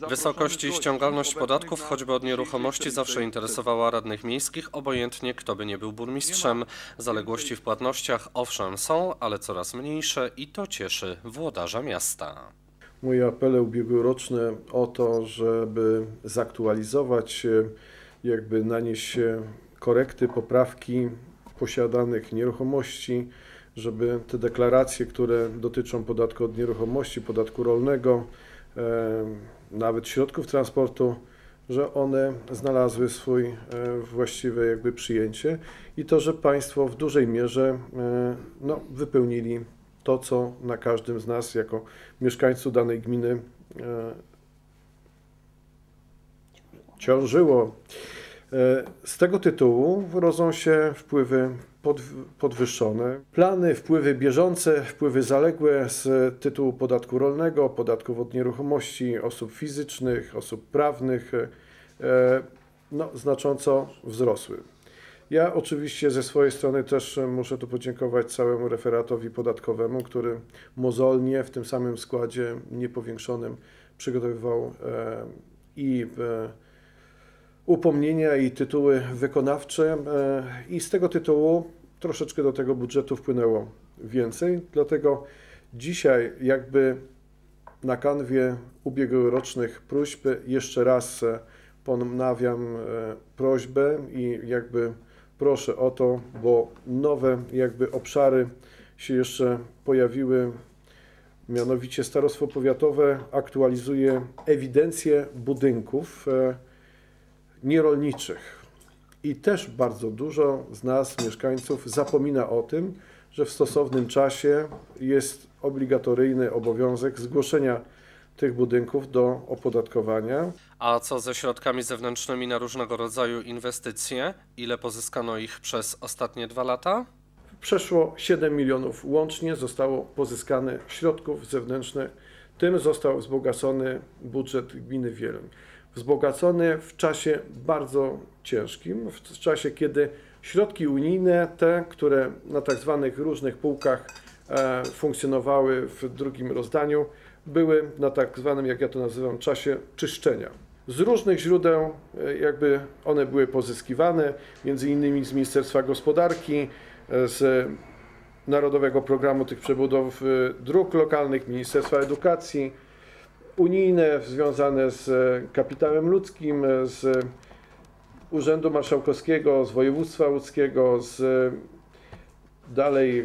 Wysokość i ściągalność podatków, choćby od nieruchomości, zawsze interesowała radnych miejskich, obojętnie kto by nie był burmistrzem. Zaległości w płatnościach owszem są, ale coraz mniejsze i to cieszy włodarza miasta. Moje apele ubiegłoroczne o to, żeby zaktualizować, e, jakby nanieść e, korekty, poprawki posiadanych nieruchomości, żeby te deklaracje, które dotyczą podatku od nieruchomości, podatku rolnego, nawet środków transportu, że one znalazły swój e, właściwe jakby przyjęcie i to, że państwo w dużej mierze e, no, wypełnili to, co na każdym z nas jako mieszkańców danej gminy e, ciążyło. Z tego tytułu rodzą się wpływy podwyższone. Plany, wpływy bieżące, wpływy zaległe z tytułu podatku rolnego, podatków od nieruchomości osób fizycznych, osób prawnych, e, no, znacząco wzrosły. Ja oczywiście ze swojej strony też muszę tu podziękować całemu referatowi podatkowemu, który mozolnie w tym samym składzie niepowiększonym przygotowywał e, i e, upomnienia i tytuły wykonawcze i z tego tytułu troszeczkę do tego budżetu wpłynęło więcej, dlatego dzisiaj jakby na kanwie ubiegłorocznych próśb jeszcze raz e, ponawiam e, prośbę i jakby proszę o to, bo nowe jakby obszary się jeszcze pojawiły, mianowicie Starostwo Powiatowe aktualizuje ewidencję budynków e, nierolniczych. I też bardzo dużo z nas, mieszkańców, zapomina o tym, że w stosownym czasie jest obligatoryjny obowiązek zgłoszenia tych budynków do opodatkowania. A co ze środkami zewnętrznymi na różnego rodzaju inwestycje? Ile pozyskano ich przez ostatnie dwa lata? Przeszło 7 milionów łącznie zostało pozyskane środków zewnętrznych. Tym został wzbogacony budżet gminy Wieluń. Wzbogacony w czasie bardzo ciężkim, w czasie kiedy środki unijne, te, które na tak zwanych różnych półkach e, funkcjonowały w drugim rozdaniu, były na tak zwanym, jak ja to nazywam, czasie czyszczenia. Z różnych źródeł e, jakby one były pozyskiwane, między innymi z Ministerstwa Gospodarki, e, z Narodowego Programu tych Przebudow Dróg Lokalnych, Ministerstwa Edukacji, unijne związane z e, kapitałem ludzkim, e, z Urzędu Marszałkowskiego, z Województwa Łódzkiego, z e, dalej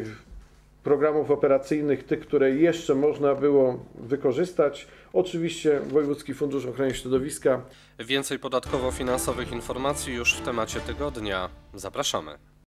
programów operacyjnych, tych, które jeszcze można było wykorzystać. Oczywiście Wojewódzki Fundusz Ochrony Środowiska Więcej podatkowo-finansowych informacji już w temacie tygodnia. Zapraszamy.